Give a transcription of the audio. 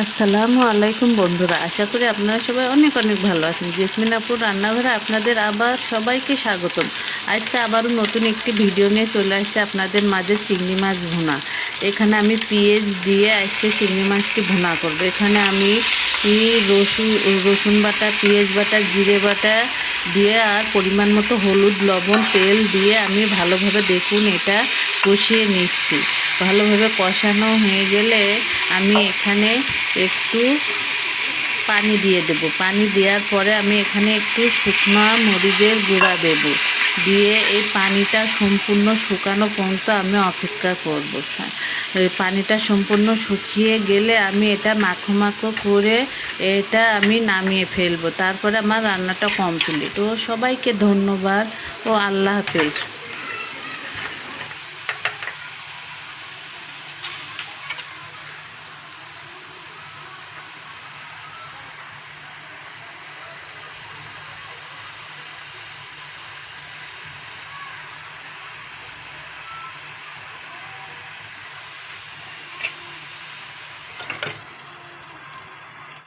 আসসালামু আলাইকুম বন্ধুরা, আশা করি আপনারা সবাই অনেক অনেক ভালো আছেন। জেসমিন আপুর রান্নাঘরে আপনাদের আবার সবাইকে স্বাগতম। আজকে আবারও নতুন একটি ভিডিও নিয়ে চলে আসছে আপনাদের মাঝে চিংড়ি মাছ ভুনা। এখানে আমি পেঁয়াজ দিয়ে আজকে চিংড়ি মাছটি ভুনা করব। এখানে আমি রসুন রসুন বাটা, পেঁয়াজ বাটা, জিরে বাটা দিয়ে আর পরিমাণ মতো হলুদ, লবণ, তেল দিয়ে আমি ভালোভাবে দেখুন এটা কষিয়ে নিচ্ছি। ভালোভাবে কষানো হয়ে গেলে আমি এখানে একটু পানি দিয়ে দেব। পানি দেওয়ার পরে আমি এখানে একটু শুকনো মরিচের গুঁড়া দেব। দিয়ে এই পানিটা সম্পূর্ণ শুকানো পর্যন্ত আমি অপেক্ষা করব। পানিটা সম্পূর্ণ শুকিয়ে গেলে আমি এটা মাখো মাখো করে এটা আমি নামিয়ে ফেলব। তারপরে আমার রান্নাটা কমপ্লিট ও সবাইকে ধন্যবাদ ও আল্লাহ হাফেজ।